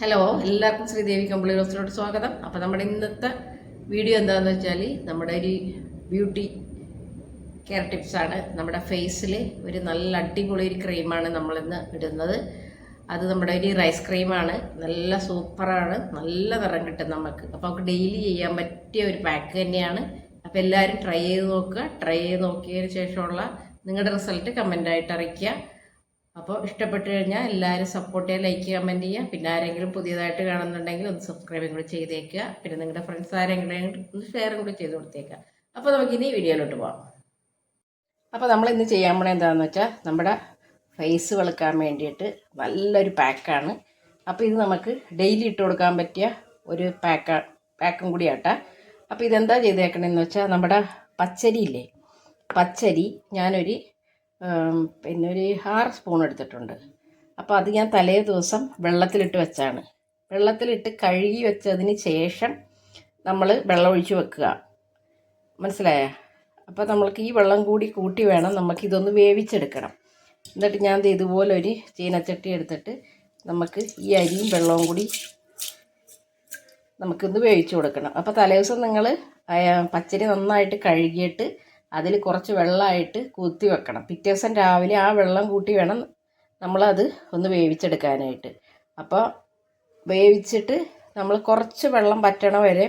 Hello എല്ലാവർക്കും ശ്രീദേവി കമ്പിളി ഹോസ്റ്റലോട്ട് സ്വാഗതം. അപ്പോൾ നമ്മുടെ ഇന്നത്തെ വീഡിയോ എന്താണെന്ന് വെച്ചാൽ നമ്മുടെ ഒരു ബ്യൂട്ടി കെയർ ടിപ്സാണ് നമ്മുടെ ഫേസിൽ ഒരു നല്ല അടിപൊളി ഒരു ക്രീമാണ് നമ്മളിന്ന് ഇടുന്നത്. അത് നമ്മുടെ ഒരു റൈസ് ക്രീമാണ് നല്ല സൂപ്പറാണ് നല്ല നിറം കിട്ടും നമുക്ക് അപ്പോൾ നമുക്ക് ഡെയിലി ചെയ്യാൻ പറ്റിയ ഒരു പാക്ക് തന്നെയാണ്. അപ്പോൾ എല്ലാവരും ട്രൈ ചെയ്ത് നോക്കുക. ട്രൈ ചെയ്ത് നോക്കിയതിന് ശേഷമുള്ള നിങ്ങളുടെ റിസൾട്ട് കമന്റായിട്ട് അറിയിക്കുക. അപ്പോൾ ഇഷ്ടപ്പെട്ട് കഴിഞ്ഞാൽ എല്ലാവരും സപ്പോർട്ട് ചെയ്യുക ലൈക്ക് കമന്റ് ചെയ്യുക പിന്നെ ആരെങ്കിലും പുതിയതായിട്ട് കാണുന്നുണ്ടെങ്കിൽ ഒന്ന് സബ്സ്ക്രൈബും കൂടി ചെയ്തേക്കുക. പിന്നെ നിങ്ങളുടെ ഫ്രണ്ട്സ് ആരെങ്കിലും ഒന്ന് ഷെയറും കൂടി ചെയ്ത് കൊടുത്തേക്കുക. അപ്പോൾ നമുക്ക് നമുക്കിനി വീഡിയോയിലോട്ട് പോകാം അപ്പോൾ നമ്മൾ ഇന്ന് ചെയ്യാൻ പോണത് എന്താണെന്ന് വെച്ചാൽ നമ്മുടെ ഫേസ് വെളുക്കാൻ വേണ്ടിയിട്ട് നല്ലൊരു പാക്കാണ് അപ്പോൾ ഇത് നമുക്ക് ഡെയിലി ഇട്ട് കൊടുക്കാൻ പറ്റിയ ഒരു പാക്ക പാക്കും കൂടിയാട്ടാ അപ്പോൾ ഇതെന്താ ചെയ്തേക്കണമെന്ന് വെച്ചാൽ നമ്മുടെ പച്ചരി ഇല്ലേ? പച്ചരി ഞാനൊരു പിന്നെ ഒരു ആറ് സ്പൂൺ എടുത്തിട്ടുണ്ട്. അപ്പോൾ അത് ഞാൻ തലേ ദിവസം വെള്ളത്തിലിട്ട് വെച്ചാണ്. വെള്ളത്തിലിട്ട് കഴുകി വെച്ചതിന് ശേഷം നമ്മൾ വെള്ളം ഒഴിച്ച് വെക്കുക. മനസ്സിലായോ? അപ്പോൾ നമ്മൾക്ക് ഈ വെള്ളം കൂടി കൂട്ടി വേണം നമുക്കിതൊന്ന് വേവിച്ചെടുക്കണം. എന്നിട്ട് ഞാൻ ഇതുപോലെ ഒരു ചീനച്ചട്ടി എടുത്തിട്ട് നമുക്ക് ഈ അരിയും വെള്ളവും കൂടി നമുക്കിന്ന് വേവിച്ച് കൊടുക്കണം. അപ്പോൾ തലേദിവസം നിങ്ങൾ പച്ചരി നന്നായിട്ട് കഴുകിയിട്ട് അതിൽ കുറച്ച് വെള്ളമായിട്ട് കുത്തി വെക്കണം. പിറ്റേ ദിവസം രാവിലെ ആ വെള്ളം കൂട്ടി വേണം നമ്മളത് ഒന്ന് വേവിച്ചെടുക്കാനായിട്ട്. അപ്പോൾ വേവിച്ചിട്ട് നമ്മൾ കുറച്ച് വെള്ളം പറ്റണ വരെ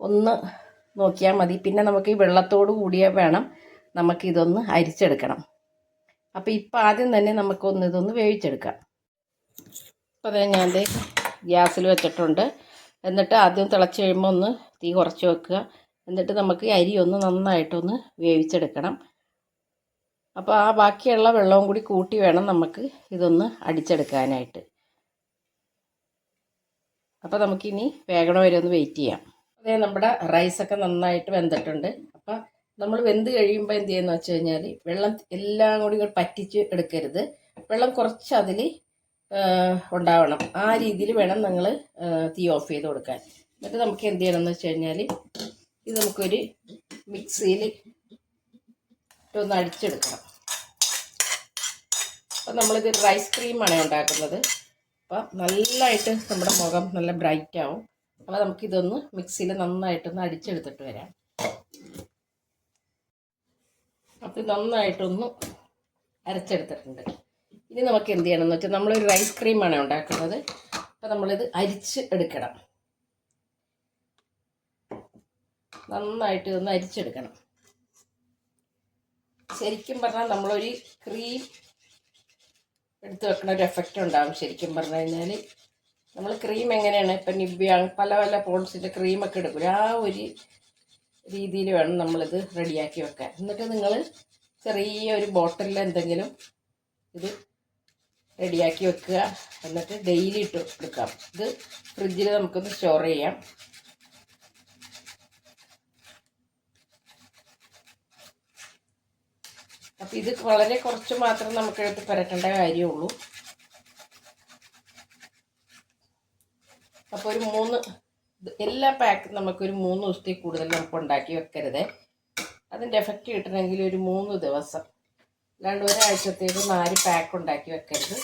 ഒന്ന് നോക്കിയാൽ മതി. പിന്നെ നമുക്ക് ഈ വെള്ളത്തോട് കൂടിയ വേണം നമുക്കിതൊന്ന് അരിച്ചെടുക്കണം. അപ്പോൾ ഇപ്പം ആദ്യം തന്നെ നമുക്കൊന്ന് ഇതൊന്ന് വേവിച്ചെടുക്കാം. അപ്പോൾ അതെ ഞാൻ ഗ്യാസിൽ വെച്ചിട്ടുണ്ട്. എന്നിട്ട് ആദ്യം തിളച്ച് കഴിയുമ്പോൾ ഒന്ന് തീ കുറച്ച് വെക്കുക. എന്നിട്ട് നമുക്ക് അരി ഒന്ന് നന്നായിട്ടൊന്ന് വേവിച്ചെടുക്കണം. അപ്പോൾ ആ ബാക്കിയുള്ള വെള്ളവും കൂടി കൂട്ടി വേണം നമുക്ക് ഇതൊന്ന് അടിച്ചെടുക്കാനായിട്ട്. അപ്പോൾ നമുക്കിനി വേഗണ വരെ ഒന്ന് വെയിറ്റ് ചെയ്യാം. അതേ നമ്മുടെ റൈസൊക്കെ നന്നായിട്ട് വെന്തിട്ടുണ്ട്. അപ്പോൾ നമ്മൾ വെന്ത് കഴിയുമ്പോൾ എന്ത് ചെയ്യുന്ന വെച്ച് കഴിഞ്ഞാൽ വെള്ളം എല്ലാം കൂടി പറ്റിച്ച് എടുക്കരുത്. വെള്ളം കുറച്ച് അതിൽ ഉണ്ടാവണം. ആ രീതിയിൽ വേണം നിങ്ങൾ തീ ഓഫ് ചെയ്ത് കൊടുക്കാൻ. എന്നിട്ട് നമുക്ക് എന്ത് ചെയ്യണം എന്ന് വെച്ച് കഴിഞ്ഞാൽ ഇത് നമുക്കൊരു മിക്സിയിൽ ഒന്ന് അടിച്ചെടുക്കണം. അപ്പം നമ്മളിത് റൈസ് ക്രീമാണ് ഉണ്ടാക്കുന്നത്. അപ്പം നല്ലതായിട്ട് നമ്മുടെ മുഖം നല്ല ബ്രൈറ്റ് ആവും. അപ്പോൾ നമുക്കിതൊന്ന് മിക്സിയിൽ നന്നായിട്ടൊന്ന് അടിച്ചെടുത്തിട്ട് വരാം. അപ്പം നന്നായിട്ടൊന്ന് അരച്ചെടുത്തിട്ടുണ്ട്. ഇനി നമുക്ക് എന്ത് ചെയ്യണം എന്ന് വെച്ചാൽ നമ്മളൊരു റൈസ് ക്രീമാണ് ഉണ്ടാക്കുന്നത്. അപ്പം നമ്മളിത് അരിച്ച് എടുക്കണം. നന്നായിട്ട് ഒന്ന് അരിച്ചെടുക്കണം. ശരിക്കും പറഞ്ഞാൽ നമ്മളൊരു ക്രീം എടുത്ത് വെക്കണ ഒരു എഫക്റ്റ് ഉണ്ടാകും ശരിക്കും പറഞ്ഞു കഴിഞ്ഞാൽ നമ്മൾ ക്രീം എങ്ങനെയാണ്? ഇപ്പം നിബ്യ പല പല പോൺസിന്റെ ക്രീമൊക്കെ എടുക്കില്ല ആ ഒരു രീതിയിൽ വേണം നമ്മളിത് റെഡിയാക്കി വെക്കാൻ. എന്നിട്ട് നിങ്ങൾ ചെറിയ ഒരു ബോട്ടിലിൽ എന്തെങ്കിലും ഇത് റെഡിയാക്കി വെക്കുക. എന്നിട്ട് ഡെയിലി ഇട്ട് എടുക്കാം. ഇത് ഫ്രിഡ്ജിൽ നമുക്കൊന്ന് സ്റ്റോർ ചെയ്യാം. അപ്പം ഇത് വളരെ കുറച്ച് മാത്രം നമുക്ക് എടുത്ത് പുരട്ടേണ്ട കാര്യമുള്ളൂ. അപ്പോൾ ഒരു മൂന്ന് എല്ലാ പാക്കും നമുക്കൊരു മൂന്ന് ദിവസത്തിൽ കൂടുതൽ നമുക്ക് ഉണ്ടാക്കി വെക്കരുത്. അതിന്റെ എഫക്റ്റ് കിട്ടണമെങ്കിൽ ഒരു മൂന്ന് ദിവസം. അല്ലാണ്ട് ഒരാഴ്ചത്തേക്ക് നാല് പാക്ക് ഉണ്ടാക്കി വെക്കരുത്.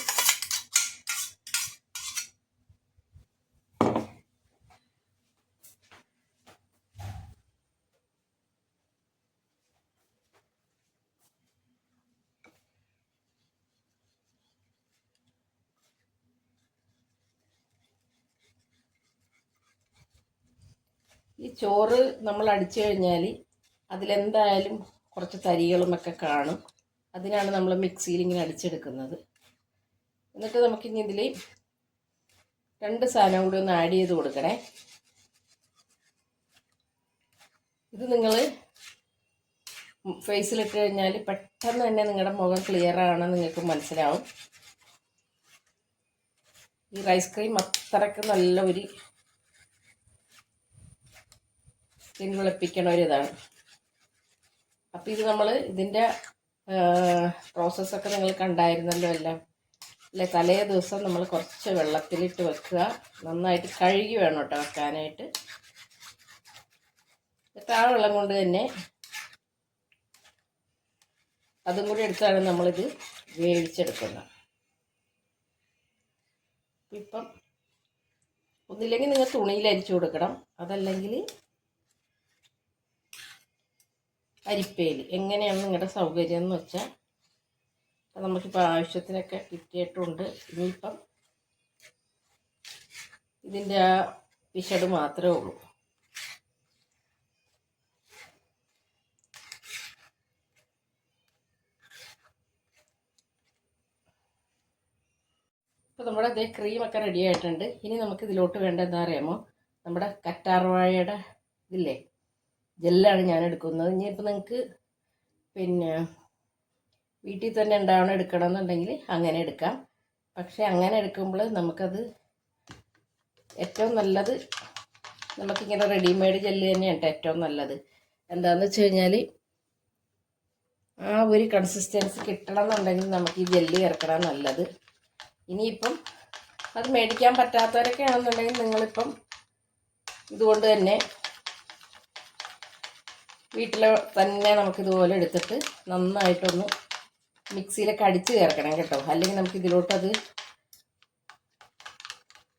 ഈ ചോറ് നമ്മൾ അടിച്ചു കഴിഞ്ഞാൽ അതിലെന്തായാലും കുറച്ച് തരികളുമൊക്കെ കാണും. അതിനാണ് നമ്മൾ മിക്സിയിൽ ഇങ്ങനെ അടിച്ചെടുക്കുന്നത്. എന്നിട്ട് നമുക്കിനി ഇതിൽ രണ്ട് സാധനം കൂടി ഒന്ന് ആഡ് ചെയ്ത് കൊടുക്കണേ. ഇത് നിങ്ങൾ ഫേസിലിട്ട് കഴിഞ്ഞാൽ പെട്ടെന്ന് തന്നെ നിങ്ങളുടെ മുഖം ക്ലിയർ ആണെന്ന് നിങ്ങൾക്ക് മനസ്സിലാവും. ഈ റൈസ് ക്രീം അത്രയ്ക്ക് നല്ല ഒരു സ്കിൻ വെളുപ്പിക്കണ ഒരു ഇതാണ്. അപ്പോൾ ഇത് നമ്മൾ ഇതിന്റെ പ്രോസസ്സൊക്കെ നിങ്ങൾ കണ്ടായിരുന്നല്ലോ എല്ലാം. അല്ലെ തലേ ദിവസം നമ്മൾ കുറച്ച് വെള്ളത്തിലിട്ട് വെക്കുക. നന്നായിട്ട് കഴുകി വേണം കേട്ടോ വെക്കാനായിട്ട്. എന്നിട്ട് വെള്ളം കൊണ്ട് തന്നെ അതും കൂടി എടുത്താണ് നമ്മളിത് വേവിച്ചെടുക്കുന്നത്. ഇപ്പം ഒന്നില്ലെങ്കിൽ നിങ്ങൾ തുണിയിൽ അരിച്ചു കൊടുക്കണം. അതല്ലെങ്കിൽ അരിപ്പയിൽ എങ്ങനെയാണ് നിങ്ങളുടെ സൗകര്യം എന്ന് വെച്ചാൽ അപ്പം നമുക്കിപ്പോൾ ആവശ്യത്തിനൊക്കെ കിട്ടിയിട്ടുണ്ട്. ഇനിയിപ്പം ഇതിന്റെ ആ പിശട് മാത്രമേ ഉള്ളൂ. അപ്പോൾ നമ്മുടെ അതേ ക്രീമൊക്കെ റെഡി ആയിട്ടുണ്ട്. ഇനി നമുക്ക് ഇതിലോട്ട് വേണ്ട എന്താ അറിയാമോ? നമ്മുടെ കറ്റാർവാഴയുടെ ഇതില്ലേ? ജെല്ലാണ് ഞാൻ എടുക്കുന്നത്. ഇനിയിപ്പോൾ നിങ്ങൾക്ക് പിന്നെ വീട്ടിൽ തന്നെ ഉണ്ടാവണം എടുക്കണം എന്നുണ്ടെങ്കിൽ അങ്ങനെ എടുക്കാം. പക്ഷേ അങ്ങനെ എടുക്കുമ്പോൾ നമുക്കത് ഏറ്റവും നല്ലത് നമുക്കിങ്ങനെ റെഡിമെയ്ഡ് ജെല്ല് തന്നെയാണ് ഏറ്റവും നല്ലത്. എന്താണെന്ന് വെച്ച് കഴിഞ്ഞാൽ ആ ഒരു കൺസിസ്റ്റൻസി കിട്ടണം എന്നുണ്ടെങ്കിൽ നമുക്ക് ഈ ജെല്ല് ചേർക്കണം നല്ലത്. ഇനിയിപ്പം അത് മേടിക്കാൻ പറ്റാത്തവരൊക്കെ ആണെന്നുണ്ടെങ്കിൽ നിങ്ങളിപ്പം ഇതുകൊണ്ട് തന്നെ വീട്ടിൽ തന്നെ നമുക്കിതുപോലെ എടുത്തിട്ട് നന്നായിട്ടൊന്ന് മിക്സിയിലൊക്കെ അടിച്ച് ചേർക്കണം കേട്ടോ. അല്ലെങ്കിൽ നമുക്ക് ഇതിലോട്ടത്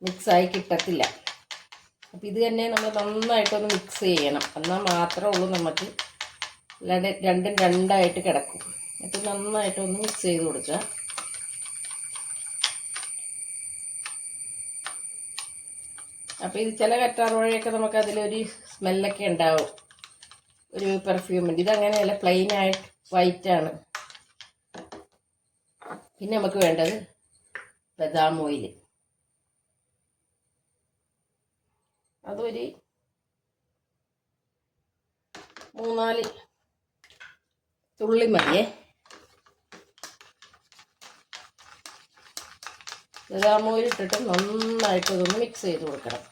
മിക്സായി കിട്ടത്തില്ല. അപ്പം ഇത് തന്നെ നമ്മൾ നന്നായിട്ടൊന്ന് മിക്സ് ചെയ്യണം. എന്നാൽ മാത്രമേ ഉള്ളൂ നമുക്ക് രണ്ടും രണ്ടായിട്ട് കിടക്കും. എന്നിട്ട് നന്നായിട്ടൊന്ന് മിക്സ് ചെയ്ത് കൊടുക്കുക. അപ്പോൾ ഇത് ചില കറ്റാർവാഴയൊക്കെ നമുക്ക് അതിലൊരു സ്മെല്ലൊക്കെ ഉണ്ടാവും. ഒരു പെർഫ്യൂം പെർഫ്യൂമിന്റെ ഇതങ്ങനെയല്ല പ്ലെയിൻ ആയിട്ട് വൈറ്റ് ആണ്. പിന്നെ നമുക്ക് വേണ്ടത് ബദാം ഓയിൽ അതൊരു മൂന്നാൽ തുള്ളി മതിയേ. ബദാം ഓയിൽ ഇട്ടിട്ട് നന്നായിട്ട് ഇതൊന്ന് മിക്സ് ചെയ്ത് കൊടുക്കണം.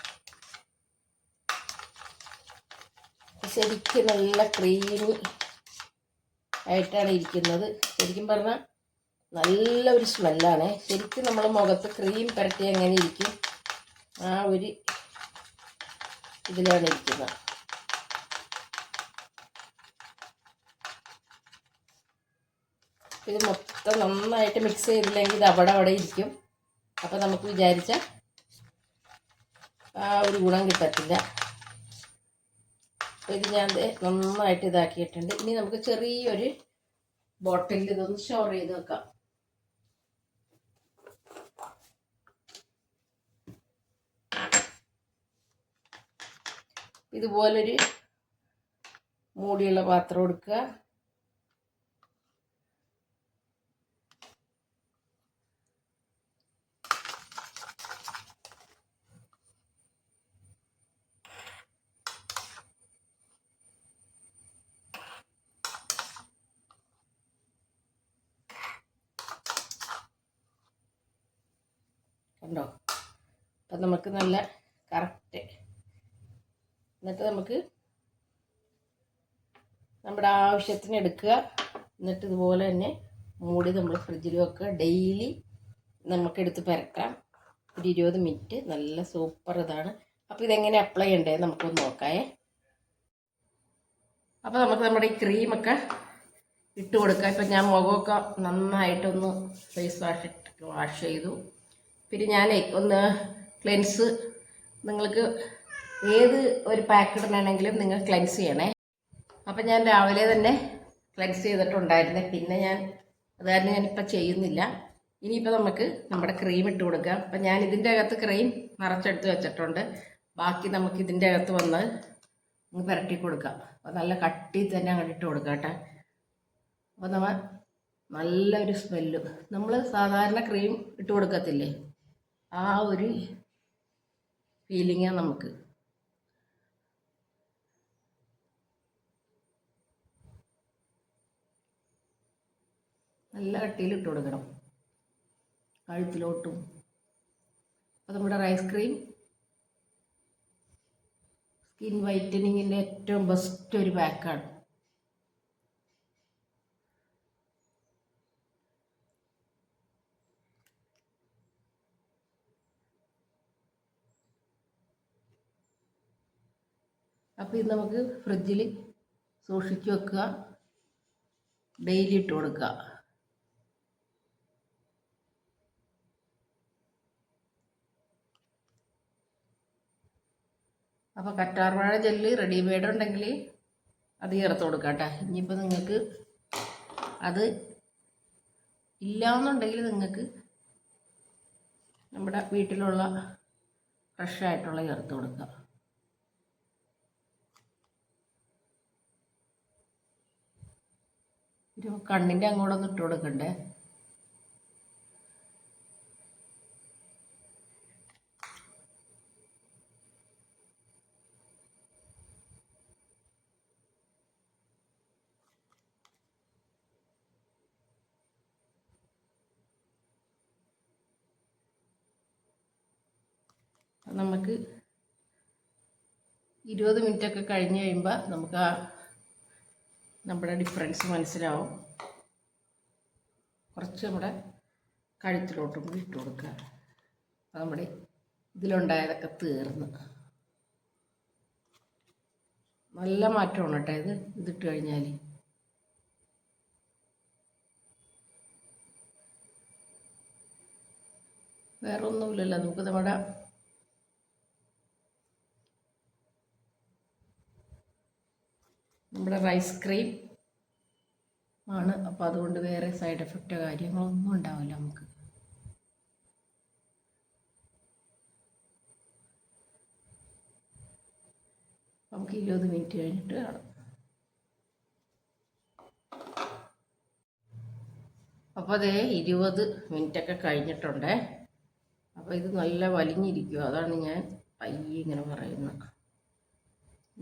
ശരിക്കും നല്ല ക്രീമി ആയിട്ടാണ് ഇരിക്കുന്നത്. ശരിക്കും പറഞ്ഞാൽ നല്ല ഒരു സ്മെല്ലാണ് ശരിക്കും നമ്മൾ മുഖത്ത് ക്രീം പുരട്ടി എങ്ങനെ ഇരിക്കും. ആ ഒരു ഇതിലാണ് ഇരിക്കുന്നത്. ഇത് മൊത്തം നന്നായിട്ട് മിക്സ് ചെയ്തില്ലെങ്കിൽ ഇത് അവിടെ അവിടെ ഇരിക്കും. അപ്പോൾ നമുക്ക് വിചാരിച്ച ആ ഒരു ഗുണം കിട്ടത്തില്ല. ഇത് ഞാൻ നന്നായിട്ട് ഇതാക്കിയിട്ടുണ്ട്. ഇനി നമുക്ക് ചെറിയൊരു ബോട്ടിലിൽ ഇതൊന്ന് സ്റ്റോർ ചെയ്ത് വെക്കാം. ഇതുപോലൊരു മൂടിയുള്ള പാത്രം എടുക്കുക കണ്ടോ അപ്പം നമുക്ക് നല്ല കറക്റ്റ്. എന്നിട്ട് നമുക്ക് നമ്മുടെ ആവശ്യത്തിന് എടുക്കുക. എന്നിട്ട് ഇതുപോലെ തന്നെ മൂടി നമ്മൾ ഫ്രിഡ്ജിൽ വെക്കുക. ഡെയിലി നമുക്കെടുത്ത് പരക്കാം ഒരു ഇരുപത് മിനിറ്റ്. നല്ല സൂപ്പർ ഇതാണ്. അപ്പോൾ ഇതെങ്ങനെ അപ്ലൈ ചെയ്യണ്ടേ നമുക്കൊന്ന് നോക്കാമേ. അപ്പോൾ നമുക്ക് നമ്മുടെ ഈ ക്രീമൊക്കെ ഇട്ട് കൊടുക്കാം. ഇപ്പം ഞാൻ മുഖമൊക്കെ നന്നായിട്ടൊന്ന് ഫേസ് വാഷ് ഇട്ട് വാഷ് ചെയ്തു. പിന്നെ ഞാൻ ഒന്ന് ക്ലെൻസ്. നിങ്ങൾക്ക് ഏത് ഒരു പാക്ക് നിങ്ങൾ ക്ലെൻസ് ചെയ്യണേ. അപ്പം ഞാൻ രാവിലെ തന്നെ ക്ലെൻസ് ചെയ്തിട്ടുണ്ടായിരുന്നേ. പിന്നെ ഞാൻ അത് കാരണം ഞാനിപ്പോൾ ചെയ്യുന്നില്ല. ഇനിയിപ്പോൾ നമുക്ക് നമ്മുടെ ക്രീം ഇട്ട് കൊടുക്കാം. അപ്പം ഞാൻ ഇതിന്റെ അകത്ത് ക്രീം നിറച്ചെടുത്ത് വെച്ചിട്ടുണ്ട്. ബാക്കി നമുക്ക് ഇതിന്റെ അകത്ത് വന്ന് പുരട്ടി കൊടുക്കാം. അപ്പോൾ നല്ല കട്ടി തന്നെ അങ്ങോട്ട് ഇട്ട് കൊടുക്കാം കേട്ടോ. അപ്പോൾ നമ്മൾ നല്ലൊരു സ്മെല്ല് നമ്മൾ സാധാരണ ക്രീം ഇട്ട് കൊടുക്കത്തില്ലേ? ആ ഒരു ഫീലിങ്ങാണ് നമുക്ക്. നല്ല കട്ടിയിൽ ഇട്ട് കൊടുക്കണം. കഴുത്തിലോട്ടും. അപ്പോൾ നമ്മുടെ റൈസ് ക്രീം സ്കിൻ വൈറ്റനിങ്ങിന്റെ ഏറ്റവും ബെസ്റ്റ് ഒരു പാക്കാണ് അപ്പോൾ ഇത് നമുക്ക് ഫ്രിഡ്ജിൽ സൂക്ഷിച്ച് വെക്കുക. ഡെയിലി ഇട്ട് കൊടുക്കുക. അപ്പോൾ കറ്റാർവാഴ ജെല്ല് റെഡിമെയ്ഡ് ഉണ്ടെങ്കിൽ അത് ചേർത്ത് കൊടുക്കാം കേട്ടോ. ഇനിയിപ്പോൾ നിങ്ങൾക്ക് അത് ഇല്ലയെന്നുണ്ടെങ്കിൽ നിങ്ങൾക്ക് നമ്മുടെ വീട്ടിലുള്ള ഫ്രഷായിട്ടുള്ള ചേർത്ത് കൊടുക്കുക. ഒരു കണ്ണിന്റെ അങ്ങോട്ടൊന്ന് ഇട്ട് കൊടുക്കണ്ടേ? നമുക്ക് ഇരുപത് മിനിറ്റൊക്കെ കഴിഞ്ഞ് കഴിയുമ്പോൾ നമുക്ക് ആ നമ്മുടെ ഡിഫറൻസ് മനസ്സിലാവും. കുറച്ച് നമ്മുടെ കഴുത്തിലോട്ടും കൂടി ഇട്ട് കൊടുക്കുക. അപ്പോൾ നമ്മുടെ ഇതിലുണ്ടായതൊക്കെ തീർന്ന്. നല്ല മാറ്റമാണ് കേട്ടോ ഇത്. ഇതിട്ട് കഴിഞ്ഞാൽ വേറെ ഒന്നുമില്ലല്ലോ നമുക്ക് നമ്മുടെ നമ്മുടെ റൈസ് ക്രീം ആണ്. അപ്പോൾ അതുകൊണ്ട് വേറെ സൈഡ് എഫക്റ്റോ കാര്യങ്ങളൊന്നും ഉണ്ടാവില്ല നമുക്ക്. നമുക്ക് ഇരുപത് മിനിറ്റ് കഴിഞ്ഞിട്ട് കാണാം. അപ്പോൾ അതേ ഇരുപത് മിനിറ്റൊക്കെ കഴിഞ്ഞിട്ടുണ്ടേ. അപ്പോൾ ഇത് നല്ല വലിഞ്ഞിരിക്കും അതാണ് ഞാൻ പയ്യെ ഇങ്ങനെ പറയുന്നത്.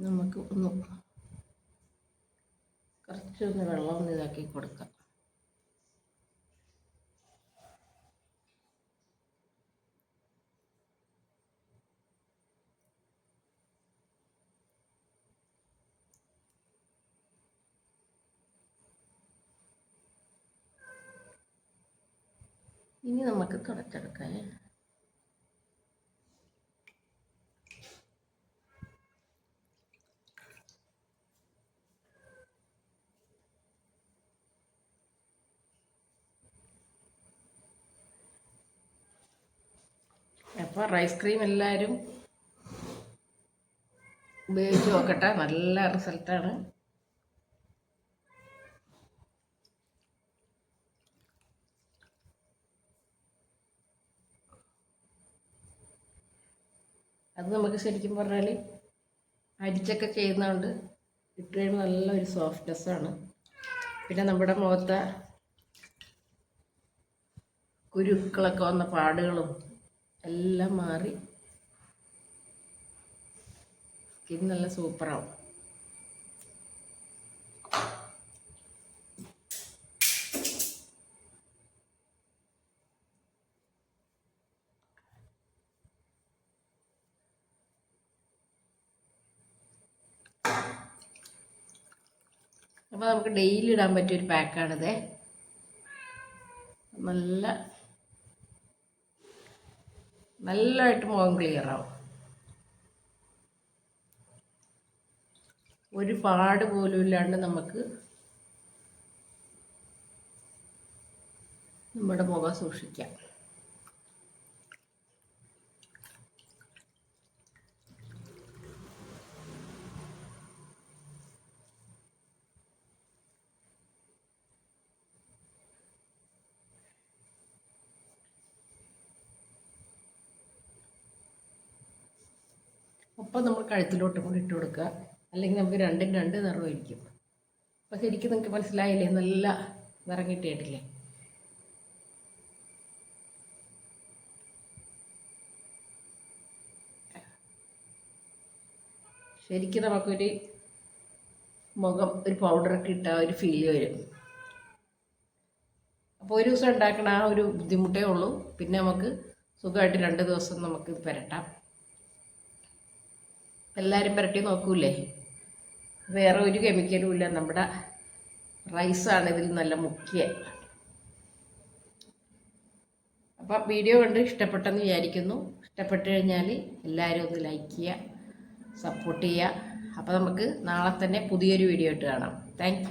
നമുക്ക് ഒന്ന് കുറച്ചൊന്ന് വെള്ളം ഒന്ന് ഇതാക്കി കൊടുക്കാം. ഇനി നമുക്ക് തുടച്ചെടുക്കാം അപ്പോൾ റൈസ് ക്രീം എല്ലാവരും ഉപയോഗിച്ച് നോക്കട്ടെ. നല്ല റിസൾട്ടാണ് അത് നമുക്ക് ശരിക്കും പറഞ്ഞാൽ അരിച്ചൊക്കെ ചെയ്യുന്നതുകൊണ്ട് ഇട്ട് കഴിയുമ്പോൾ നല്ലൊരു സോഫ്റ്റ്നെസ്സാണ് പിന്നെ നമ്മുടെ മുഖത്തെ കുരുക്കളൊക്കെ വന്ന പാടുകളും എല്ലാം മാറി. സ്കിൻ നല്ല സൂപ്പറാവും അപ്പോൾ നമുക്ക് ഡെയിലി ഇടാൻ പറ്റിയ പറ്റിയൊരു പാക്കാണിത് നല്ല നല്ലതായിട്ട് മുഖം ക്ലിയർ ആവും. ഒരു പാട് പോലും ഇല്ലാണ്ട് നമുക്ക് നമ്മുടെ മുഖം സൂക്ഷിക്കാം. ഒപ്പം നമ്മൾ കഴുത്തിലോട്ട് കൂടി ഇട്ട് കൊടുക്കുക. അല്ലെങ്കിൽ നമുക്ക് രണ്ടും രണ്ട് നിറമായിരിക്കും അപ്പോൾ ശരിക്കും നിങ്ങൾക്ക് മനസ്സിലായില്ലേ? നല്ല നിറം കിട്ടിയിട്ടില്ലേ? ശരിക്കും നമുക്കൊരു മുഖം ഒരു പൗഡറൊക്കെ ഇട്ട ഒരു ഫീൽ വരും. അപ്പോൾ ഒരു ദിവസം ഉണ്ടാക്കണ ആ ഒരു ബുദ്ധിമുട്ടേ ഉള്ളൂ. പിന്നെ നമുക്ക് സുഖമായിട്ട് രണ്ട് ദിവസം നമുക്ക് ഇത് പുരട്ടാം. എല്ലാവരും പുരട്ടി നോക്കൂലേ? വേറെ ഒരു കെമിക്കലും ഇല്ല. നമ്മുടെ റൈസാണ് ഇതിൽ നല്ല മുഖ്യ. അപ്പം വീഡിയോ കണ്ട് ഇഷ്ടപ്പെട്ടെന്ന് വിചാരിക്കുന്നു. ഇഷ്ടപ്പെട്ട് കഴിഞ്ഞാൽ എല്ലാവരും ഒന്ന് ലൈക്ക് ചെയ്യുക സപ്പോർട്ട് ചെയ്യുക. അപ്പോൾ നമുക്ക് നാളെ തന്നെ പുതിയൊരു വീഡിയോ ആയിട്ട് കാണാം. താങ്ക്